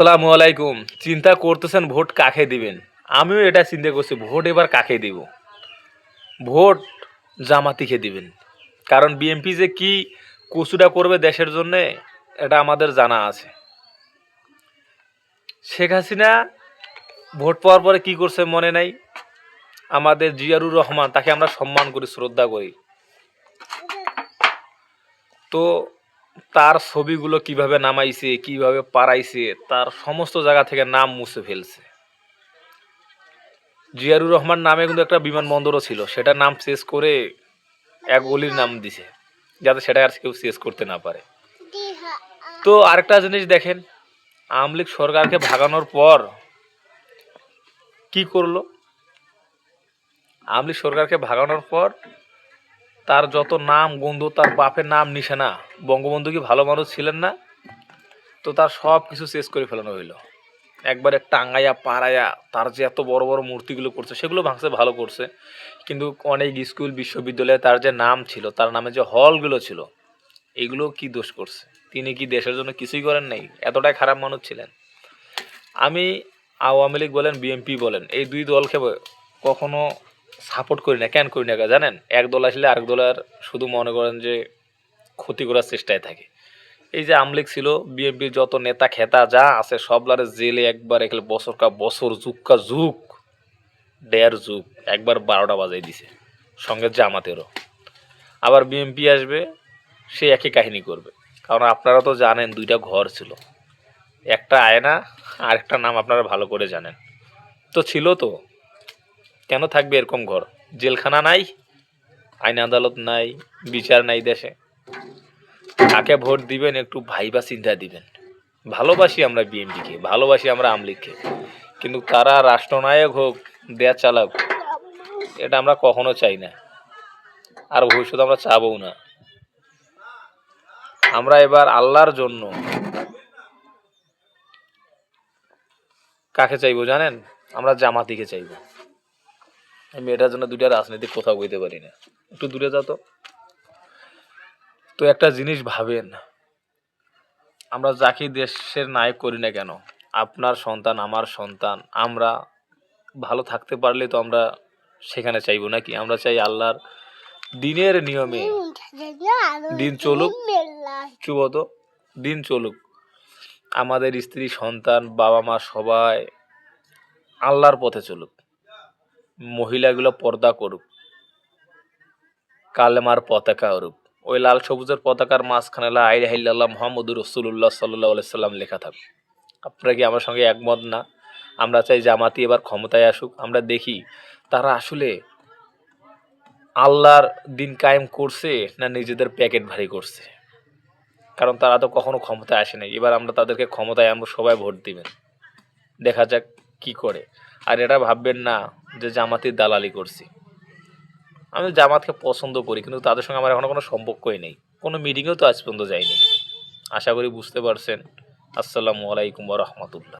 আসসালামু আলাইকুম। চিন্তা করতেছেন ভোট কাকে দিবেন? আমিও এটা চিন্তা করছি, ভোট এবার কাকে দিব? ভোট জামাতিকে দিবেন। কারণ বিএনপি যে কি কচুটা করবে দেশের জন্য, এটা আমাদের জানা আছে। শেখ হাসিনা ভোট পাওয়ার পরে কি করছে মনে নাই? আমাদের জিয়ারুর রহমান, তাকে আমরা সম্মান করি, শ্রদ্ধা করি। তো তার ছবিগুলো কীভাবে নামাইছে, কীভাবে পারাইছে, তার সমস্ত জায়গা থেকে নাম মুছে ফেলছে। জিয়ারুর রহমান নামে কিন্তু একটা বিমানবন্দরও ছিল সেটা নাম শেষ করে এক গলির নাম দিছে, যাতে সেটা আর কেউ শেষ করতে না পারে। তো আরেকটা জিনিস দেখেন, আওয়ামী লীগ সরকারকে ভাগানোর পর কি করল? আওয়ামী লীগ সরকারকে ভাগানোর পর তার যত নাম, গন্ধ, তার বাপের নাম নিশানা। বঙ্গবন্ধু কি ভালো মানুষ ছিলেন না? তো তার সব কিছু শেষ করে ফেলানো হইল। একবারে টাঙ্গাইয়া, পাড়াইয়া, তার যে এত বড় বড় মূর্তিগুলো করছে, সেগুলো ভাঙছে, ভালো করছে। কিন্তু অনেক স্কুল, বিশ্ববিদ্যালয়ে তার যে নাম ছিল, তার নামে যে হলগুলো ছিল, এগুলো কি দোষ করছে? তিনি কি দেশের জন্য কিছুই করেন নাই? এতটাই খারাপ মানুষ ছিলেন। আমি আওয়ামী লীগ বলেন, বিএনপি বলেন, এই দুই দলকে কখনো সাপোর্ট করি না, কেন করি না জানেন? এক দল আসলে আরেক দলের শুধু মনে করেন যে ক্ষতি করার চেষ্টায় থাকে। এই যে আমলিক ছিল, বিএনপির যত নেতা খেতা যা আছে, সবলারে জেলে একবার এখানে বছর কা বছর, যুগ কা যুগ, দেড় যুগ, একবার বারোটা বাজাই দিছে, সঙ্গে জামাতেরও। আবার বিএনপি আসবে, সে একই কাহিনী করবে। কারণ আপনারা তো জানেন দুইটা ঘর ছিল। একটা আয়না আর একটা নাম আপনারা ভালো করে জানেন। তো ছিল তো। কেন থাকবে এরকম ঘর? জেলখানা নাই, আইন আদালত নাই, বিচার নাই দেশে। কাকে ভোট দিবেন একটু ভাইবা চিন্তা দিবেন। ভালোবাসি আমরা বিএনপিকে, ভালোবাসি আমরা আমলিগকে কিন্তু তারা রাষ্ট্রনায়ক হোক, দেয়া চালাক, এটা আমরা কখনো চাই না। আর ভবিষ্যতে আমরা চাবও না। আমরা এবার আল্লাহর জন্য কাকে চাইব জানেন? আমরা জামাতিকে চাইব। আমি এটার জন্য দুইটা রাজনীতি কোথাও বইতে পারি না। একটু দূরে যা তো। তো একটা জিনিস ভাবেন আমরা যাকে দেশের নায়ক করি না কেন আপনার সন্তান আমার সন্তান আমরা ভালো থাকতে পারলে তো আমরা সেখানে চাইব নাকি? আমরা চাই আল্লাহর দিনের নিয়মে দিন চলুক। চুব তো দিন চলুক। আমাদের স্ত্রী সন্তান বাবা মা সবাই আল্লাহর পথে চলুক। মহিলাগুলো পর্দা করুক, কালেমার পতাকা উড়ুক ওই লাল সবুজের পতাকার মাঝখানে লা আই হাইল্লাহ মোহাম্মদুর রসুল্লাহ সাল্লাহ সাল্লাম লেখা থাকুক আপনারা কি আমার সঙ্গে একমত না? আমরা চাই জামাতি এবার ক্ষমতায় আসুক, আমরা দেখি তারা আসলে আল্লাহর দিন কায়েম করছে না নিজেদের প্যাকেট ভারী করছে। কারণ তারা তো কখনো ক্ষমতায় আসে এবার আমরা তাদেরকে ক্ষমতায় আমরা সবাই ভোট দিবেন। দেখা যাক কি করে। আর এটা ভাববেন না যে জামাতের দালালি করছি। আমি জামাতকে পছন্দ করি, কিন্তু তাদের সঙ্গে আমার এখনও কোনো সম্পর্কই নেই। কোনো মিটিংয়েও তো আজ পর্যন্ত যাইনি। আশা করি বুঝতে পারছেন। আসসালামু আলাইকুম রহমতুল্লাহ।